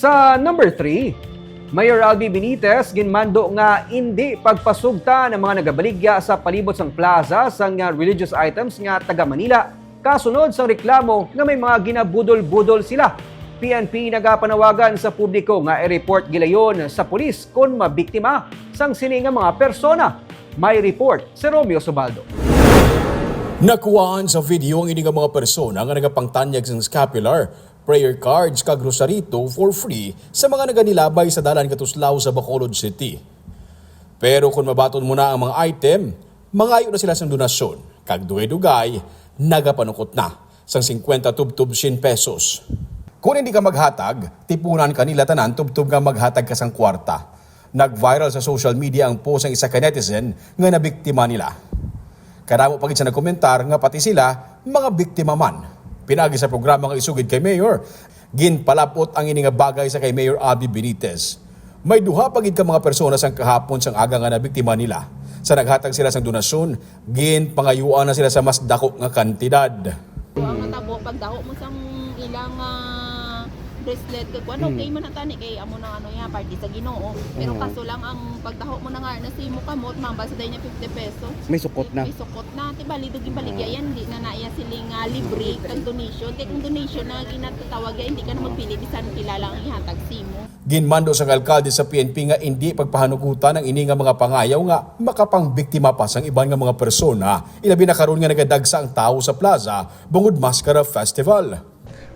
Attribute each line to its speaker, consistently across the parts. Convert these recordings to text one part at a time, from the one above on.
Speaker 1: Sa number 3, Mayor Albi Benitez ginmando nga hindi pagpasugta ng mga nagabaligya sa palibot sang plaza sang nga religious items nga taga Manila kasunod sang reklamo nga may mga ginabudol-budol sila. PNP nagapanawagan sa publiko nga i-report gilayon sa pulis kung mabiktima sang sini nga mga persona. May report si Romeo Subaldo.
Speaker 2: Nakuhaan sa video ang ini nga mga persona nga nagapangtanyag sa scapular, prayer cards kag rosarito for free sa mga naganilabay sa dalan katuslaw sa Bacolod City. Pero kung mabaton mo na ang mga item, mangayo na sila sa donasyon, kag dugay-dugay, nagapanukot na sang 50 tubtub sin pesos. Kung hindi ka maghatag, tipunan kanila tanan tubtub nga maghatag ka sang kwarta. Nag-viral sa social media ang post ng isa ka netizen nga nabiktima nila. Karamo pagit sa nagkomentar nga pati sila mga biktima man. Pinagi sa programa nga isugid kay Mayor, ginpalapot ang ini nga bagay sa kay Mayor Abby Benitez. May duha pagid ka mga persona sang kahapon sang aga nga nabiktima nila. Sa naghatag sila sang donasyon, ginpangayuan na sila sa mas dako nga kantidad.
Speaker 3: ang natabo pagdaho mo sang ilang ah, bracelet kag kuan okay man ang tani kay amo nang ano ya party sa Ginoo. Pero kaso lang ang pagdaho mo na nga na si mo kamot mambal sa day niya 50 pesos
Speaker 1: May sukot na.
Speaker 3: may sukot na. Ti bali dugi baligya yan di na naiya siling nga libre kag donation. Kay kung donation na ginatatawag ya hindi ka na magpili bisan kilala ang ihatag simo
Speaker 2: Ginmando sa alkalde sa PNP nga hindi pagpahanukutan ang ini nga mga pangayaw nga makapangbiktima pa sang iban nga mga persona. Ilabi na karon nga nagadagsa ang tao sa plaza bungod Mascara Festival.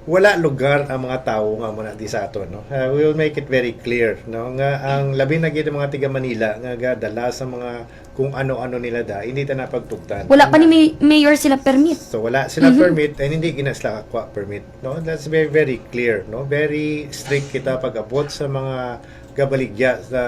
Speaker 4: Wala lugar ang mga tao nga muna di sa ato no? Uh, we will make it very clear no? Nga ang labi na gid mga tiga Manila nga gadala sa mga kung ano-ano nila da hindi ta napagtugtan.
Speaker 5: Wala pa ni May- Mayor sila permit.
Speaker 4: so wala sila permit and hindi ginasla aqua permit no? That's very very clear no? Very strict kita pag abot sa mga gabaligya sa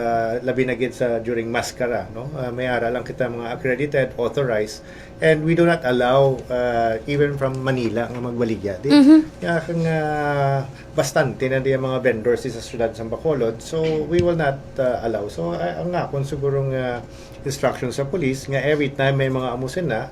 Speaker 4: labi na gid sa during maskara no? Uh, may ara lang kita mga accredited authorized and we do not allow uh, even from Manila nga magbaligya di? Kaya kang uh, bastante na di ang mga vendors sa syudad sa Bacolod. So we will not uh, allow. So uh, ang nga kung sigurong uh, instruction sa police nga every time may mga amusin na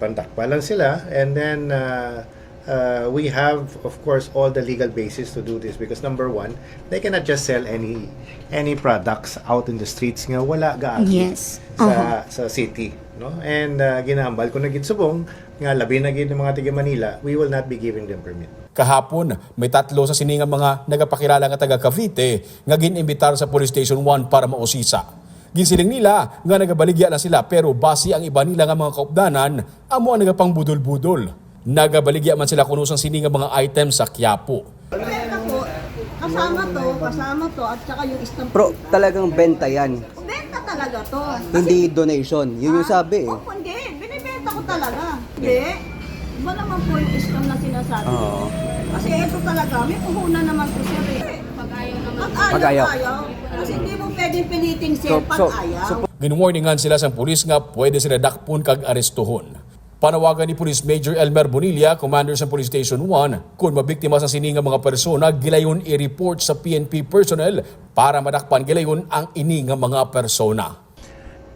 Speaker 4: pantakpa lang sila and then uh, uh, we have of course all the legal basis to do this because number one they cannot just sell any any products out in the streets nga wala gaagi
Speaker 5: Yes.
Speaker 4: sa sa city no and uh, ginambal ko na gid subong nga labi na gid ng mga tiga Manila we will not be giving them permit
Speaker 2: Kahapon, may tatlo sa siningang mga nagapakilala nga taga Cavite nga ginimbitar sa Police Station 1 para mausisa. Ginsiling nila nga nagabaligya na sila pero basi ang iba nila nga mga kaupdanan amo ang nagapang-budol-budol. Nagabaligya man sila kuno sang siningang mga items sa Quiapo.
Speaker 6: Benta po, kasama to, kasama to, at saka yung stamp.
Speaker 7: Pro, talagang benta yan.
Speaker 6: Benta talaga to.
Speaker 7: Hindi donation. Yun yung sabi eh.
Speaker 6: Oh, hindi, binibenta ko talaga. Hindi. Iba naman po yung stamp na sinasabi.
Speaker 7: Oo.
Speaker 6: Kasi ito talaga, may puhunan naman po sir eh.
Speaker 3: pag-ayaw naman
Speaker 6: Pag ayaw,
Speaker 7: Pag-ayaw.
Speaker 6: ayaw. Kasi hindi mo pwedeng piliting sir
Speaker 7: So,
Speaker 6: pag
Speaker 7: so,
Speaker 6: ayaw.
Speaker 7: so,
Speaker 2: Ginwarningan sila sa pulis nga pwede sila dakpon kag arestuhon. Panawagan ni Police Major Elmer Bonilla, Commander sa Police Station 1, kung mabiktima sa sininga mga persona, gilayon i-report sa PNP personnel para madakpan gilayon ang ini nga mga persona.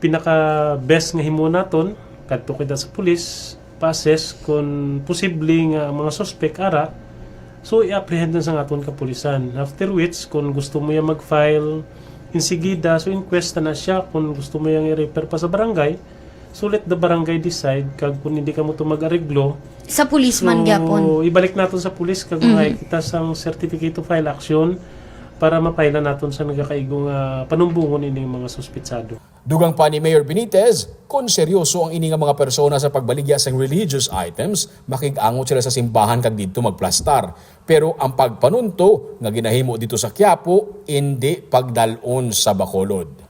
Speaker 8: pinaka best nga himo naton kadto kita sa pulis pa-assess kung posible nga mga suspect ara so i-apprehend sa aton kapulisan after which kung gusto mo yung mag-file insigida so inquest na siya kung gusto mo yung i-refer pa sa barangay so let the barangay decide kag kung hindi ka mo to mag-areglo
Speaker 5: Sa police man gyapon.
Speaker 8: ibalik naton sa pulis kag mga kita sang certificate to file action para mapailan naton sa nagakaigong uh, panumbungon ini mga suspitsado
Speaker 2: Dugang pa ni Mayor Benitez, kung seryoso ang ini nga mga persona sa pagbaligya sa religious items, makigangot sila sa simbahan kag dito magplastar. Pero ang pagpanunto nga ginahimo dito sa Quiapo, hindi pagdalon sa Bacolod.